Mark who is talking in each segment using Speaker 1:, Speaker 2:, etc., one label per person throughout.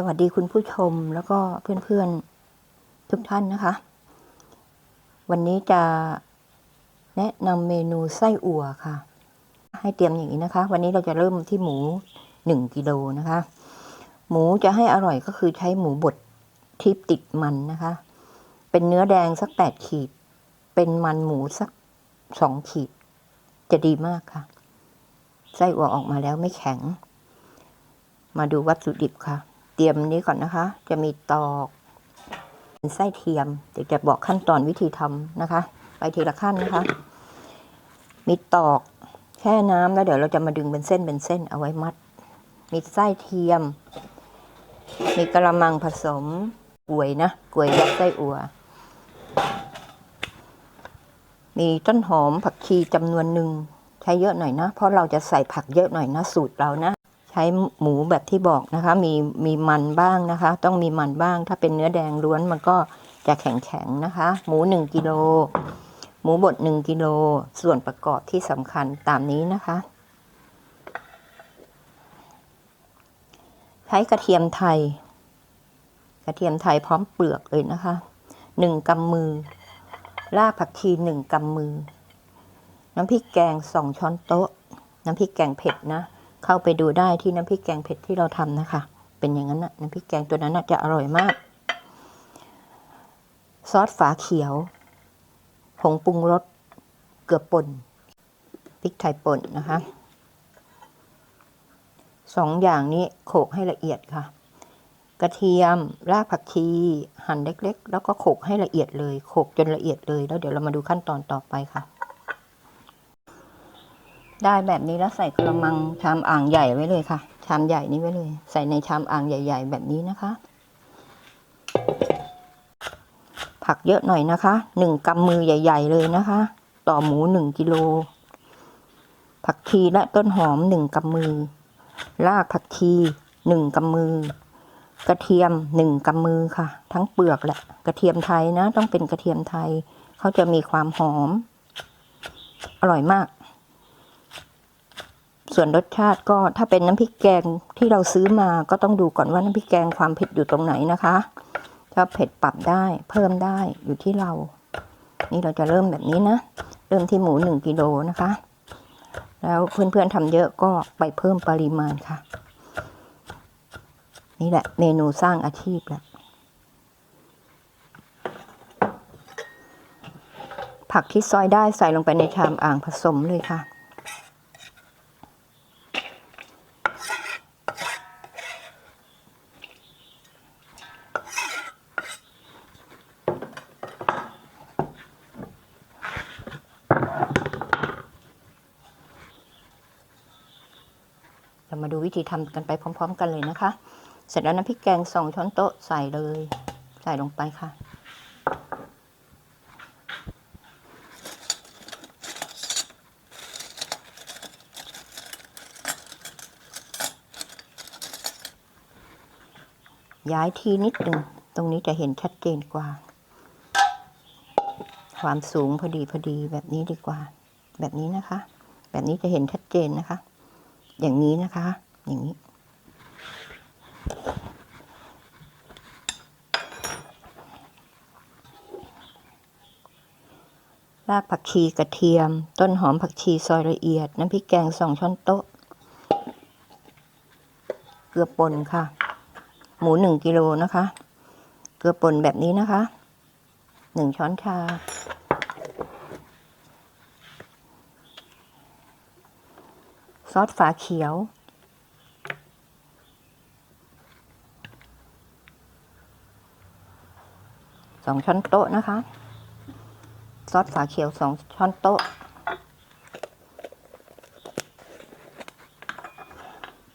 Speaker 1: สวัสดีคุณผู้ชมแล้วก็เพื่อนๆทุกท่านนะคะ วันนี้จะแนะนำเมนูไส้อั่วค่ะ ให้เตรียมอย่างนี้นะคะ วันนี้เราจะเริ่มที่หมูหนึ่งกิโลนะคะ หมูจะให้อร่อยก็คือใช้หมูบดที่ติดมันนะคะ เป็นเนื้อแดงสักแปดขีด เป็นมันหมูสักสองขีด จะดีมากค่ะ ไส้อั่วออกมาแล้วไม่แข็งมาดูวัตถุดิบค่ะ เตรียมนี้ก่อนนะคะ จะมีตอกเป็นไส้เทียม เดี๋ยวจะบอกขั้นตอนวิธีทำนะคะ ไปทีละขั้นนะคะ มีตอกแช่น้ำแล้วเดี๋ยวเราจะมาดึงเป็นเส้นเป็นเส้นเอาไว้มัด มีไส้เทียม มีกระมังผสมกวยนะกวยยัดไส้อั่วมีต้นหอมผักชีจำนวนหนึ่งใช้เยอะหน่อยนะ เพราะเราจะใส่ผักเยอะหน่อยนะ สูตรเรานะ ช้หมูแบบที่บอกนะคะ มีมีมันบ้างนะคะ ต้องมีมันบ้าง ถ้าเป็นเนื้อแดงล้วนมันก็จะแข็งแข็งนะคะ หมูหนึ่งกิโลหมูบดหนึ่งกิโลส่วนประกอบที่สำคัญตามนี้นะคะ ใช้กระเทียมไทย กระเทียมไทยพร้อมเปลือกเลยนะคะหนึ่งกำมือรากผักชีหนึ่งกำมือ น้ำพริกแกงสองช้อนโต๊ะ น้ำพริกแกงเผ็ดนะ เข้าไปดูได้ที่น้ำพริกแกงเผ็ดที่เราทำนะคะ เป็นอย่างนั้นนะน้ำพริกแกงตัวนั้นนะจะอร่อยมาก ซอสฝาเขียว ผงปรุงรส เกลือป่น พริกไทยป่นนะคะสองอย่างนี้โขกให้ละเอียดค่ะ กระเทียม รากผักชี หั่นเล็ก ๆ แล้วก็โขกให้ละเอียดเลย โขกจนละเอียดเลย แล้วเดี๋ยวเรามาดูขั้นตอนต่อไปค่ะ ได้แบบนี้แล้วใส่กระมังชามอ่างใหญ่ไว้เลยค่ะ ชามใหญ่นี้ไว้เลย ใส่ในชามอ่างใหญ่ ๆ แบบนี้นะคะ ผักเยอะหน่อยนะคะหนึ่งกำมือใหญ่ ๆ เลยนะคะ ต่อหมูหนึ่งกิโลผักชีและต้นหอมหนึ่งกำมือรากผักชีหนึ่งกำมือ กระเทียมหนึ่งกำมือค่ะ ทั้งเปลือกแหละ กระเทียมไทยนะ ต้องเป็นกระเทียมไทย เขาจะมีความหอม อร่อยมาก ส่วนรสชาติก็ถ้าเป็นน้ำพริกแกงที่เราซื้อมาก็ต้องดูก่อนว่าน้ำพริกแกงความเผ็ดอยู่ตรงไหนนะคะถ้าเผ็ดปรับได้เพิ่มได้อยู่ที่เรา นี่เราจะเริ่มแบบนี้นะ เริ่มที่หมูหนึ่งกิโลนะคะ แล้วเพื่อนๆทำเยอะก็ไปเพิ่มปริมาณค่ะ นี่แหละเมนูสร้างอาชีพแหละผักที่ซอยได้ใส่ลงไปในชามอ่างผสมเลยค่ะ เรามาดู วิธีทำกันไปพร้อม ๆ กันเลยนะคะ เสร็จแล้วน้ำพริกแกงสองช้อนโต๊ะใส่เลย ใส่ลงไปค่ะย้ายทีนิดหนึ่งตรงนี้จะเห็นชัดเจนกว่า ความสูงพอดีพอดีแบบนี้ดีกว่า แบบนี้นะคะ แบบนี้จะเห็นชัดเจนนะคะ อย่างนี้นะคะ อย่างนี้ รากผักชีกระเทียม ต้นหอมผักชีซอยละเอียด น้ำพริกแกงสองช้อนโต๊ะ เกลือป่นค่ะ หมูหนึ่งกิโลนะคะ เกลือป่นแบบนี้นะคะหนึ่งช้อนชาซอสฝาเขียว สองช้อนโต๊ะนะคะ ซอสฝาเขียวสองช้อนโต๊ะ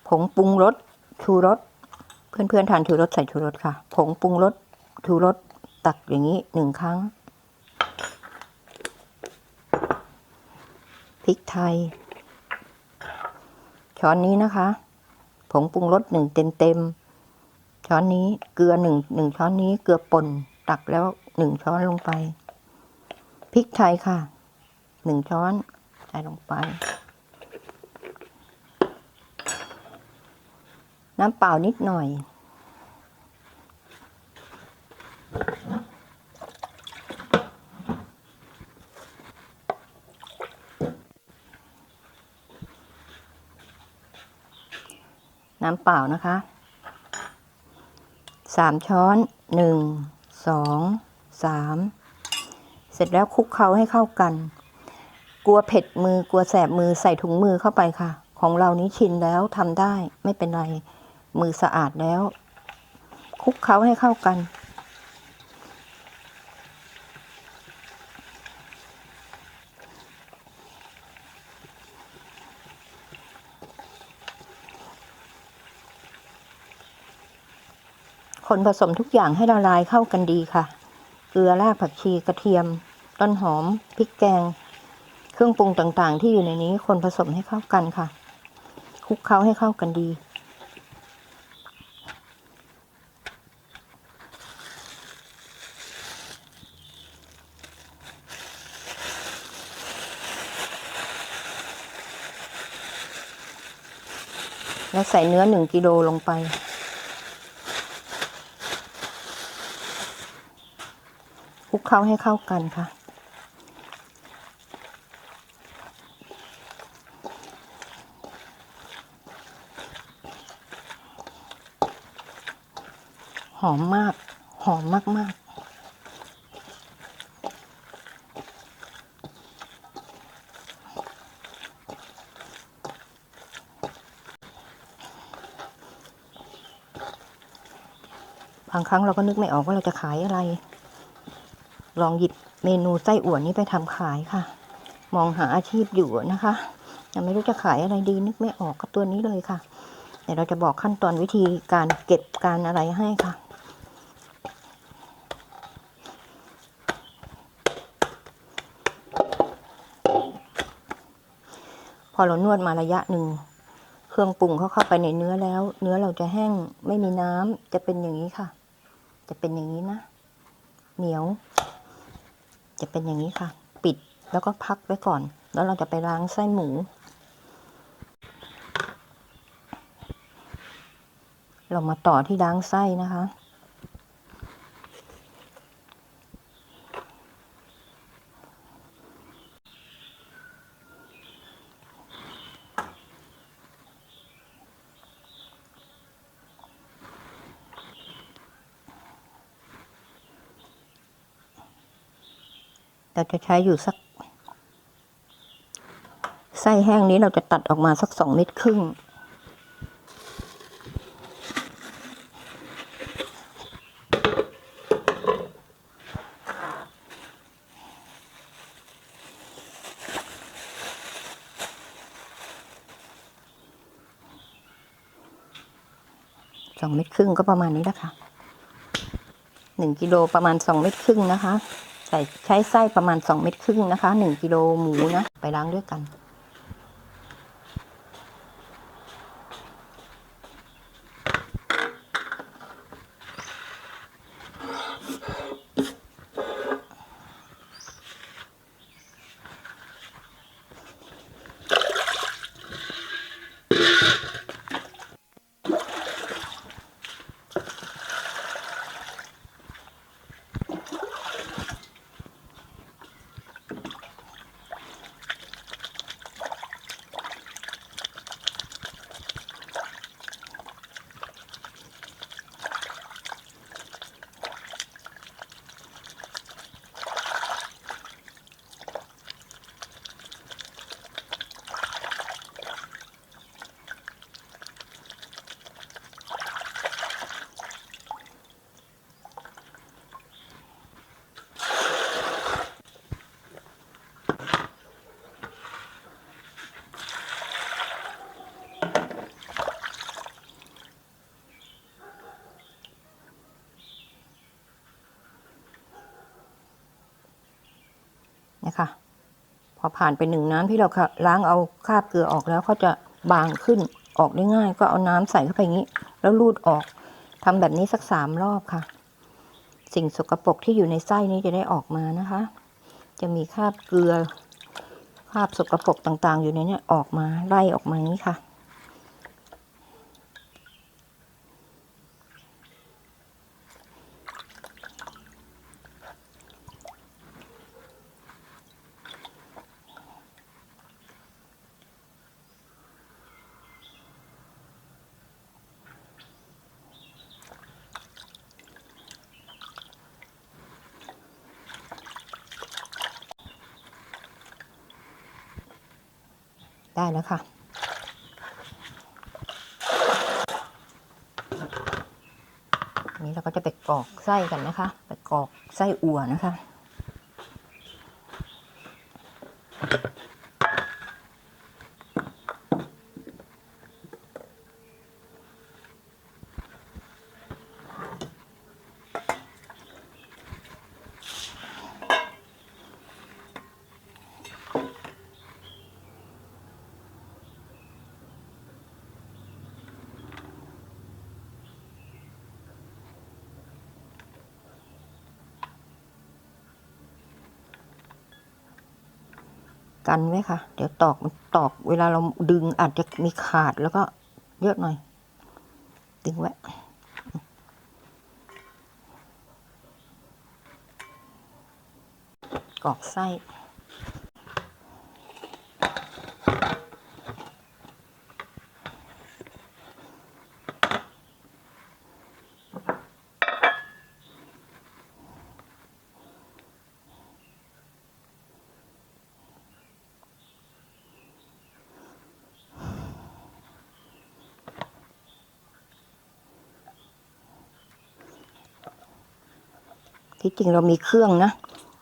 Speaker 1: ผงปรุงรสชูรสเพื่อนๆทานชูรสใส่ชูรสค่ะ ผงปรุงรสชูรสตักอย่างนี้หนึ่งครั้งพริกไทย ช้อนนี้นะคะ ผงปรุงรสหนึ่งเต็มเต็มๆช้อนนี้เกลือหนึ่งหนึ่งช้อนนี้เกลือป่น ตักแล้วหนึ่งช้อนลงไป พริกไทยค่ะหนึ่งช้อนใส่ลงไป น้ำเปล่านิดหน่อย น้ำเปล่านะคะสามช้อนหนึ่ง สองสามเสร็จแล้วคลุกเคล้าให้เข้ากัน กลัวเผ็ดมือกลัวแสบมือใส่ถุงมือเข้าไปค่ะ ของเรานี้ชินแล้วทำได้ไม่เป็นไร มือสะอาดแล้วคลุกเคล้าให้เข้ากัน คนผสมทุกอย่างให้ละลายเข้ากันดีค่ะ เกลือรากผักชีกระเทียม ต้นหอมพริกแกง เครื่องปรุงต่างๆ ที่อยู่ในนี้คนผสมให้เข้ากันค่ะคลุกเคล้าให้เข้ากันดี แล้วใส่เนื้อหนึ่งกิโลลงไป ลุกเคล้าให้เข้ากันค่ะ หอมมาก หอมมาก ๆบางครั้งเราก็นึกไม่ออกว่าเราจะขายอะไร ลองหยิบเมนูไส้อั่วนี้ไปทำขายค่ะ มองหาอาชีพอยู่นะคะยังไม่รู้จะขายอะไรดีนึกไม่ออกกับตัวนี้เลยค่ะแต่เราจะบอกขั้นตอนวิธีการเก็บการอะไรให้ค่ะพอเรานวดมาระยะหนึ่ง เครื่องปรุงเขาเข้าไปในเนื้อแล้ว เนื้อเราจะแห้งไม่มีน้ำจะเป็นอย่างนี้ค่ะ จะเป็นอย่างนี้นะ เหนียว จะเป็นอย่างนี้ค่ะ ปิดแล้วก็พักไว้ก่อน แล้วเราจะไปล้างไส้หมู เรามาต่อที่ล้างไส้นะคะ เราจะใช้อยู่สัก ไส้แห้งนี้เราจะตัดออกมาสักสองเม็ดครึ่ง สองเม็ดครึ่งก็ประมาณนี้นะคะหนึ่งกิโลประมาณสองเม็ดครึ่งนะคะ ใส่ใช้ไส้ประมาณสองเม็ดครึ่งนะคะหนึ่งกิโลหมูนะ ไปล้างด้วยกัน ผ่านไปหนึ่งน้ำที่เราล้างเอาคราบเกลือออกแล้วเขาจะบางขึ้นออกได้ง่าย ก็เอาน้ำใส่เข้าไปอย่างนี้ แล้วรูดออกทำแบบนี้สักสามรอบค่ะ สิ่งสกปรกที่อยู่ในไส้นี้จะได้ออกมานะคะ จะมีคราบเกลือคราบสกปรกต่างๆ อยู่ในนี้ออกมาไล่ออกมาอย่างนี้ค่ะ ได้แล้วค่ะนนี้เราก็จะไปกรอกไส้กันนะคะ ไปกรอกไส้อั่วนะคะ กันไว้ค่ะ เดี๋ยวตอกมันตอกเวลาเราดึงอาจจะมีขาดแล้วก็เยอะหน่อย ดึงไว้กรอกไส้ ที่จริงเรามีเครื่องนะ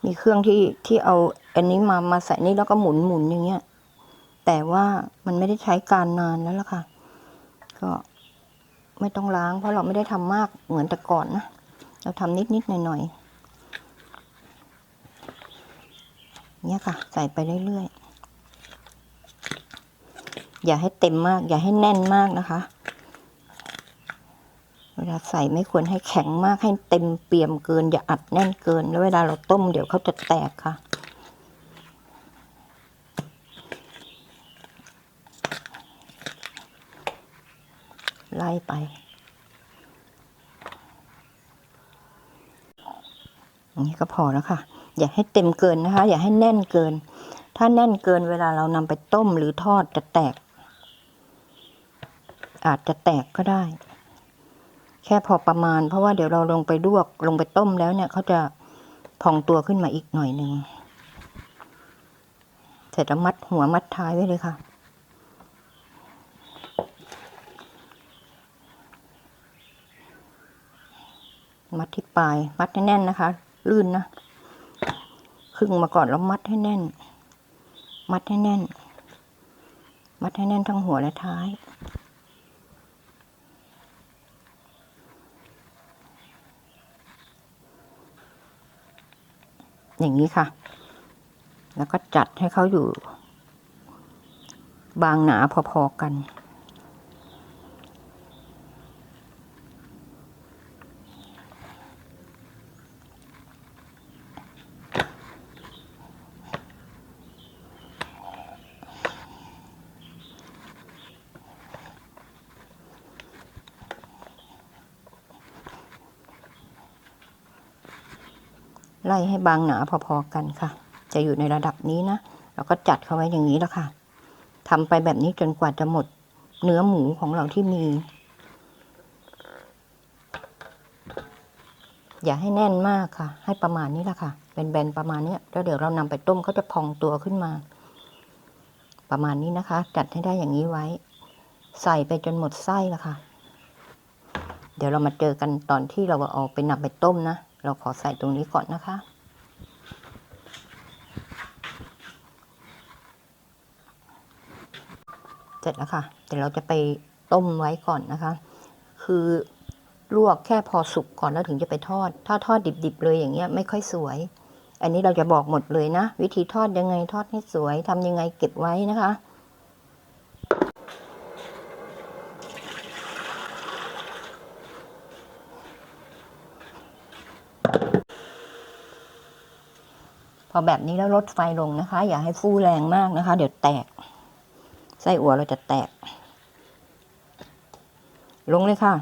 Speaker 1: มีเครื่องที่ที่เอาอันนี้มามาใส่นี่แล้วก็หมุนหมุนอย่างเงี้ย แต่ว่ามันไม่ได้ใช้การนานแล้วล่ะค่ะ ก็ไม่ต้องล้างเพราะเราไม่ได้ทำมากเหมือนแต่ก่อนนะ เราทำนิดนิดหน่อยหน่อยเนี่ยค่ะ ใส่ไปเรื่อยๆ อย่าให้เต็มมาก อย่าให้แน่นมากนะคะ เวลาใส่ไม่ควรให้แข็งมากให้เต็มเปี่ยมเกิน อย่าอัดแน่นเกิน แล้วเวลาเราต้มเดี๋ยวเขาจะแตกค่ะ ไล่ไปอย่างนี้ก็พอแล้วค่ะ อย่าให้เต็มเกินนะคะ อย่าให้แน่นเกิน ถ้าแน่นเกินเวลาเรานำไปต้มหรือทอดจะแตก อาจจะแตกก็ได้ แค่พอประมาณ เพราะว่าเดี๋ยวเราลงไปลวกลงไปต้มแล้วเนี่ยเขาจะพองตัวขึ้นมาอีกหน่อยหนึ่งเสร็จแล้วมัดหัวมัดท้ายไว้เลยค่ะ มัดที่ปลาย มัดให้แน่นนะคะ ลื่นนะครึ่งมาก่อนแล้วมัดให้แน่น มัดให้แน่น มัดให้แน่นทั้งหัวและท้าย อย่างนี้ค่ะ แล้วก็จัดให้เขาอยู่ บางหนาพอๆกัน ไล่ให้บางหนาพอๆกันค่ะ จะอยู่ในระดับนี้นะแล้วก็จัดเขาไว้อย่างนี้แล้วค่ะทำไปแบบนี้จนกว่าจะหมดเนื้อหมูของเราที่มี อย่าให้แน่นมากค่ะ ให้ประมาณนี้แหละค่ะเป็นแบนๆประมาณนี้แล้วเดี๋ยวเรานำไปต้มเขาจะพองตัวขึ้นมา ประมาณนี้นะคะ จัดให้ได้อย่างนี้ไว้ ใส่ไปจนหมดไส้ล้วค่ะ เดี๋ยวเรามาเจอกันตอนที่เราเอาไปนำไปต้มนะ เราขอใส่ตรงนี้ก่อนนะคะ เสร็จแล้วค่ะเดี๋ยวเราจะไปต้มไว้ก่อนนะคะ คือลวกแค่พอสุกก่อนแล้วถึงจะไปทอด ถ้าทอดดิบๆเลยอย่างเงี้ยไม่ค่อยสวย อันนี้เราจะบอกหมดเลยนะ วิธีทอดยังไงทอดให้สวยทำยังไงเก็บไว้นะคะ พอแบบนี้แล้วลดไฟลงนะคะ อย่าให้ฟูแรงมากนะคะ เดี๋ยวแตก ไส้อั่วเราจะแตก ลงเลยค่ะ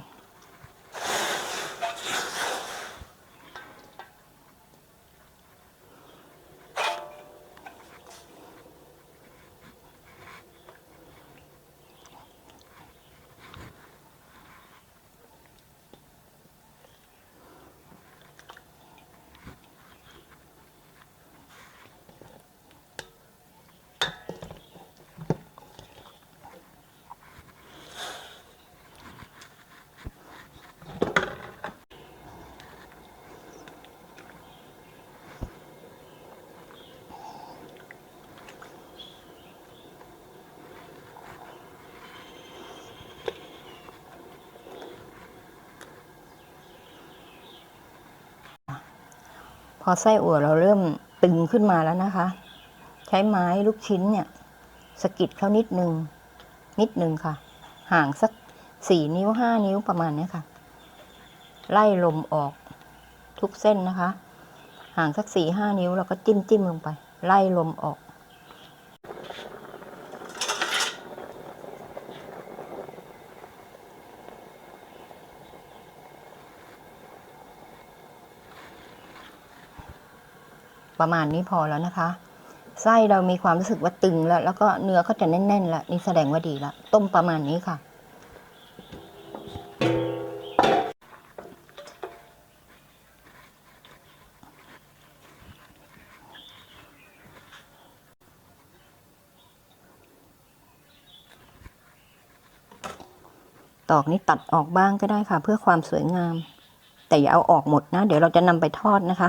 Speaker 1: อไส้อั่วเราเริ่มตึงขึ้นมาแล้วนะคะ ใช้ไม้ลูกชิ้นเนี่ยสกิดเขานิดนึง นิดนึงค่ะ ห่างสักสี่นิ้วห้านิ้วประมาณนี้ค่ะ ไล่ลมออกทุกเส้นนะคะ ห่างสักสี่ห้านิ้วเราก็จิ้มจิ้มลงไป ไล่ลมออก ประมาณนี้พอแล้วนะคะ ไส้เรามีความรู้สึกว่าตึงแล้ว แล้วก็เนื้อเขาจะแน่นๆแล้วนี่แสดงว่าดีล้วต้มประมาณนี้ค่ะ ตอกนี้ตัดออกบ้างก็ได้ค่ะ เพื่อความสวยงาม แต่อย่าเอาออกหมดนะ เดี๋ยวเราจะนำไปทอดนะคะ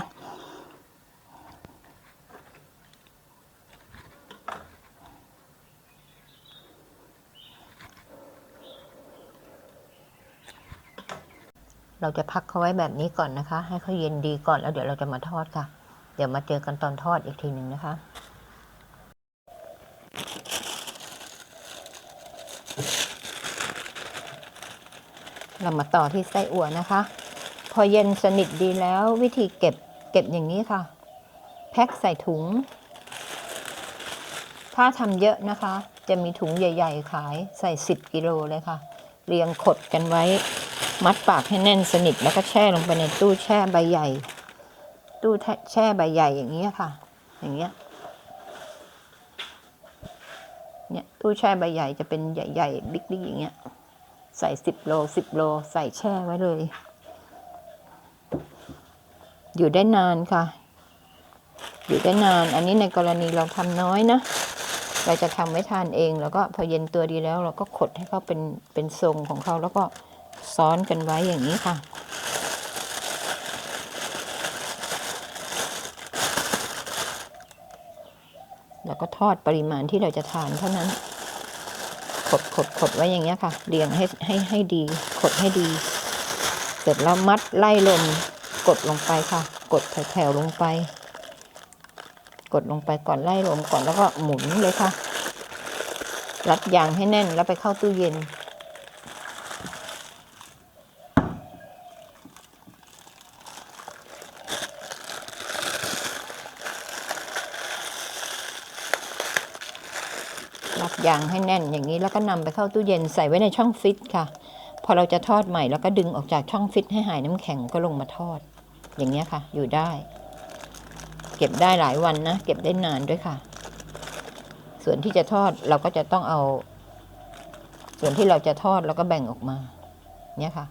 Speaker 1: เราจะพักเขาไว้แบบนี้ก่อนนะคะ ให้เขาเย็นดีก่อนแล้วเดี๋ยวเราจะมาทอดค่ะ เดี๋ยวมาเจอกันตอนทอดอีกทีหนึ่งนะคะเรามาต่อที่ไส้อั่วนะคะ พอเย็นสนิทดีแล้ววิธีเก็บเก็บอย่างนี้ค่ะ แพ็คใส่ถุง ถ้าทำเยอะนะคะ จะมีถุงใหญ่ ๆ ขายใส่ 10 กิโลเลยค่ะ เรียงขดกันไว้ มัดปากให้แน่นสนิทแล้วก็แช่ลงไปในตู้แช่ใบใหญ่ ตู้แช่ใบใหญ่อย่างนี้ยค่ะ อย่างเงี้ยเนี่ยตู้แช่ใบใหญ่จะเป็นใหญ่ๆบิ๊กๆอย่างเงี้ย ใส่สิบโลสิบโลใส่แช่ไว้เลย อยู่ได้นานค่ะ อยู่ได้นาน อันนี้ในกรณีเราทำน้อยนะเราจะทำไว้ทานเอง แล้วก็พอเย็นตัวดีแล้ว เราก็ขดให้เขาเป็นเป็นทรงของเขาแล้วก็ ซ้อนกันไว้อย่างนี้ค่ะ แล้วก็ทอดปริมาณที่เราจะทานเท่านั้น ขดขดขดไว้อย่างเงี้ยค่ะ เรียงให้ให้ให้ดี ขดให้ดี เสร็จแล้วมัดไล่ลมกดลงไปค่ะ กดแถวๆลงไป กดลงไปก่อนไล่ลมก่อนแล้วก็หมุนเลยค่ะ รัดยางให้แน่นแล้วไปเข้าตู้เย็น ยางให้แน่นอย่างนี้แล้วก็นำไปเข้าตู้เย็นใส่ไว้ในช่องฟิตค่ะ พอเราจะทอดใหม่แล้วก็ดึงออกจากช่องฟิตให้หายน้ำแข็งก็ลงมาทอด อย่างเงี้ค่ะ อยู่ได้ เก็บได้หลายวันนะเก็บได้นานด้วยค่ะ ส่วนที่จะทอดเราก็จะต้องเอา ส่วนที่เราจะทอดเราก็แบ่งออกมาเนี่ยค่ะ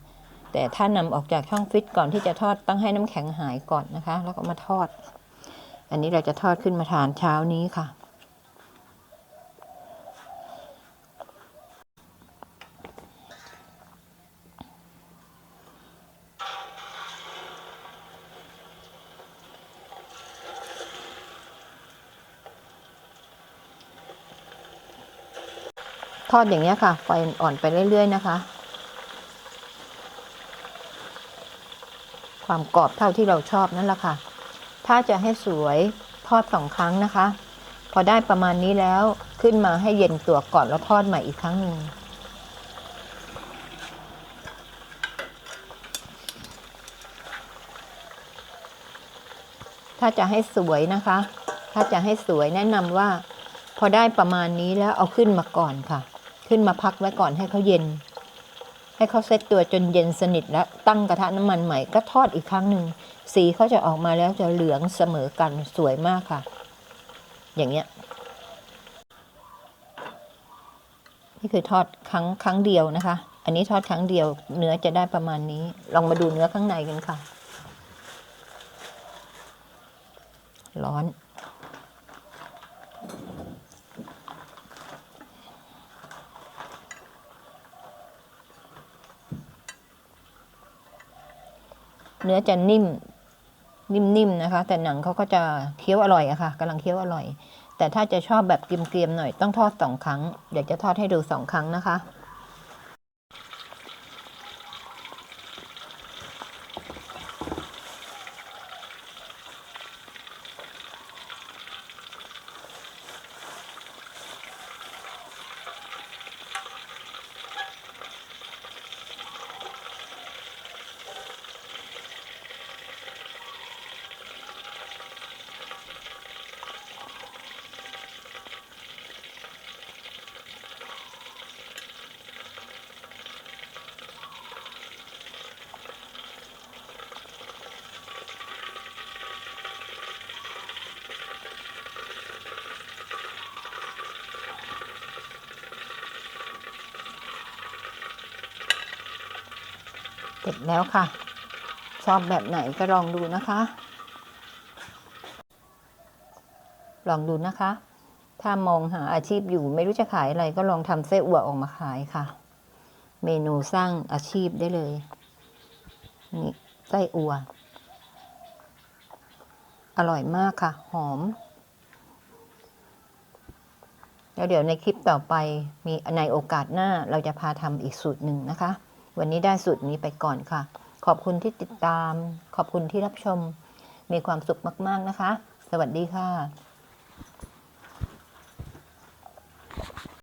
Speaker 1: แต่ถ้านำออกจากช่องฟิตก่อนที่จะทอดต้องให้น้ำแข็งหายก่อนนะคะ แล้วก็มาทอด อันนี้เราจะทอดขึ้นมาทานเช้านี้ค่ะ ทอดอย่างเงี้ยค่ะ ไฟอ่อนไปเรื่อย ๆ นะคะ ความกรอบเท่าที่เราชอบนั่นแหละค่ะ ถ้าจะให้สวยทอดสองครั้งนะคะ พอได้ประมาณนี้แล้วขึ้นมาให้เย็นตัวก่อนแล้วทอดใหม่อีกครั้งหนึ่งถ้าจะให้สวยนะคะ ถ้าจะให้สวยแนะนำว่า พอได้ประมาณนี้แล้วเอาขึ้นมาก่อนค่ะ ขึ้นมาพักไว้ก่อนให้เขาเย็น ให้เขาเซตตัวจนเย็นสนิทแล้วตั้งกระทะน้ำมันใหม่ก็ทอดอีกครั้งหนึ่งสีเขาจะออกมาแล้วจะเหลืองเสมอกันสวยมากค่ะ อย่างเงี้ยนี่คือทอดครั้งครั้งเดียวนะคะ อันนี้ทอดครั้งเดียว เนื้อจะได้ประมาณนี้ ลองมาดูเนื้อข้างในกันค่ะ ร้อน เนื้อจะนิ่ม นิ่มๆนะคะ แต่หนังเขาก็จะเคี้ยวอร่อยอะค่ะกำลังเคี้ยวอร่อย แต่ถ้าจะชอบแบบเกรียมๆหน่อยต้องทอดสองครั้ง เดี๋ยวจะทอดให้ดูสองครั้งนะคะ เสร็จแล้วค่ะ ชอบแบบไหนก็ลองดูนะคะ ลองดูนะคะ ถ้ามองหาอาชีพอยู่ไม่รู้จะขายอะไรก็ลองทำไส้อั่วออกมาขายค่ะ เมนูสร้างอาชีพได้เลย นี่ไส้อั่วอร่อยมากค่ะ หอม แล้วเดี๋ยวในคลิปต่อไปมีในโอกาสหน้าเราจะพาทำอีกสูตรหนึ่งนะคะ วันนี้ได้สูตรนี้ไปก่อนค่ะ ขอบคุณที่ติดตาม ขอบคุณที่รับชม มีความสุขมาก ๆ นะคะ สวัสดีค่ะ